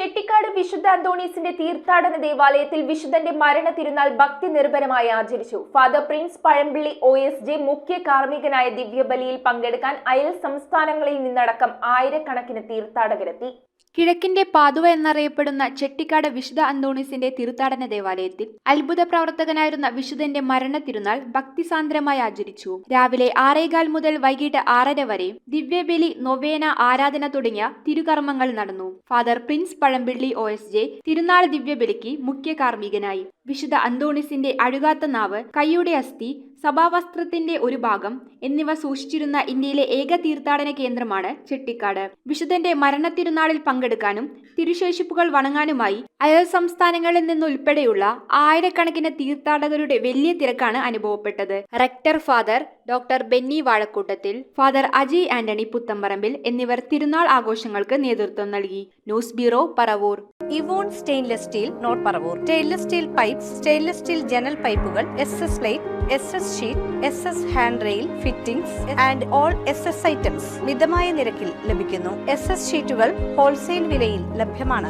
ചെട്ടിക്കാട് വിശുദ്ധ അന്തോണീസിന്റെ തീർത്ഥാടന ദേവാലയത്തിൽ വിശുദ്ധന്റെ മരണ തിരുനാൾ ഭക്തി നിർഭരമായി ആചരിച്ചു. Father Prince Pazhampilly O S J മുഖ്യ കാർമ്മികനായ ദിവ്യബലിയിൽ പങ്കെടുക്കാൻ അയൽ സംസ്ഥാനങ്ങളിൽ നിന്നടക്കം ആയിരക്കണക്കിന് തീർത്ഥാടകരെത്തി. കിഴക്കിന്റെ പാതുവ എന്നറിയപ്പെടുന്ന ചെട്ടിക്കാട് വിശുദ്ധ അന്തോണീസിന്റെ തീർത്ഥാടന ദേവാലയത്തിൽ അത്ഭുത പ്രവർത്തകനായിരുന്ന വിശുദ്ധന്റെ മരണ തിരുനാൾ ഭക്തിസാന്ദ്രമായി ആചരിച്ചു. രാവിലെ ആറേകാൽ മുതൽ വൈകിട്ട് ആറര വരെ ദിവ്യബലി നൊവേന ആരാധന തുടങ്ങിയ തിരുകർമ്മങ്ങൾ നടന്നു. Father Prince Pazhampilly O S J തിരുനാൾ ദിവ്യബലിക്ക് മുഖ്യ കാർമ്മികനായി. വിശുദ്ധ അന്തോണിസിന്റെ അഴുകാത്ത നാവ് കൈയുടെ അസ്ഥി സഭാവസ്ത്രത്തിന്റെ ഒരു ഭാഗം എന്നിവ സൂക്ഷിച്ചിരുന്ന ഇന്ത്യയിലെ ഏക തീർത്ഥാടന കേന്ദ്രമാണ് ചെട്ടിക്കാട്. വിശുദ്ധന്റെ മരണത്തിരുനാളിൽ പങ്കെടുക്കാനും തിരുശേഷിപ്പുകൾ വണങ്ങാനുമായി അയൽ സംസ്ഥാനങ്ങളിൽ നിന്നുൾപ്പെടെയുള്ള ആയിരക്കണക്കിന് തീർത്ഥാടകരുടെ വലിയ തിരക്കാണ് അനുഭവപ്പെട്ടത്. Rector Father doctor Benny Vazhakoottathil Father Ajay Antony Puthamparambil എന്നിവർ തിരുനാൾ ആഘോഷങ്ങൾക്ക് നേതൃത്വം നൽകി. News bureau Paravur. ഇവോൺ stainless steel not Paravur. Stainless steel pipe stainless steel ജനൽ പൈപ്പുകൾ S S light S S sheet S S hand rail fittings and all S S items മിതമായ നിരക്കിൽ ലഭിക്കുന്നു. എസ് എസ് ഷീറ്റുകൾ ഹോൾസെയിൽ വിലയിൽ ലഭ്യമാണ്.